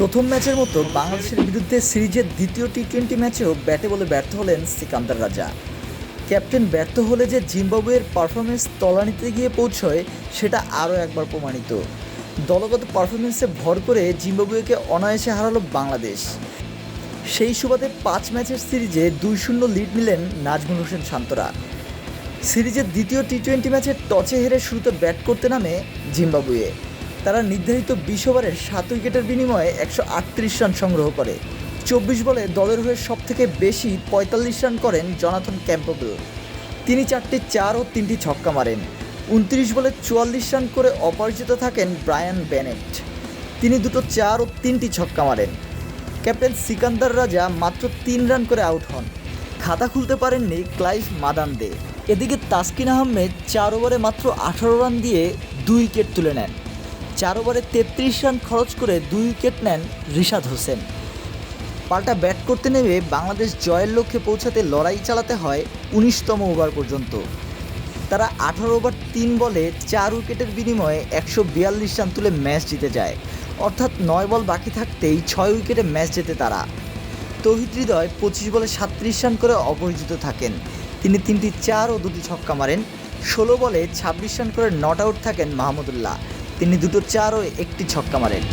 প্রথম ম্যাচের মতো বাংলাদেশের বিরুদ্ধে সিরিজের দ্বিতীয় টি টোয়েন্টি ম্যাচেও ব্যাটে বলে ব্যর্থ হলেন সিকান্দার রাজা। ক্যাপ্টেন ব্যর্থ হলে যে জিম্বাবুয়ের পারফরমেন্স তলানিতে গিয়ে পৌঁছয়, সেটা আরও একবার প্রমাণিত। দলগত পারফরমেন্সে ভর করে জিম্বাবুয়েকে অনায়াসে হারালো বাংলাদেশ। সেই সুবাদে পাঁচ ম্যাচের সিরিজে দুই শূন্য লিড নিলেন নাজমুল হোসেন শান্তরা। সিরিজের দ্বিতীয় টি টোয়েন্টি ম্যাচে টচে হেরে শুরুতে ব্যাট করতে নামে জিম্বাবুয়ে। তারা নির্ধারিত বিশ ওভারের সাত উইকেটের বিনিময়ে একশো আটত্রিশ রান সংগ্রহ করে। চব্বিশ বলে দলের হয়ে সবথেকে বেশি পঁয়তাল্লিশ রান করেন জনাথন ক্যাম্পবেল। তিনি চারটি চার ও তিনটি ছক্কা মারেন। উনত্রিশ বলে চুয়াল্লিশ রান করে অপরাজিত থাকেন ব্রায়ান বেনেট। তিনি দুটো চার ও তিনটি ছক্কা মারেন। ক্যাপ্টেন সিকান্দার রাজা মাত্র তিন রান করে আউট হন। খাতা খুলতে পারেননি ক্লাইভ মাদান্দে। এদিকে তাসকিন আহমেদ চার ওভারে মাত্র আঠারো রান দিয়ে দুই উইকেট তুলে নেন। চার ওভারে তেত্রিশ রান খরচ করে দুই উইকেট নেন রিশাদ হোসেন। পাল্টা ব্যাট করতে নেমে বাংলাদেশ জয়ের লক্ষ্যে পৌঁছাতে লড়াই চালাতে হয় উনিশতম ওভার পর্যন্ত। তারা আঠারো ওভার তিন বলে চার উইকেটের বিনিময়ে একশো বিয়াল্লিশ রান তুলে ম্যাচ জিতে যায়। অর্থাৎ নয় বল বাকি থাকতেই ছয় উইকেটে ম্যাচ জেতে তারা। তৌহিদ হৃদয় পঁচিশ বলে সাত্রিশ রান করে অপরাজিত থাকেন। তিনি তিনটি চার ও দুটি ছক্কা মারেন। ষোলো বলে ছাব্বিশ রান করে নট আউট থাকেন মাহমুদুল্লাহ। তিনি দুটো চার ও একটি ছক্কা মারেন।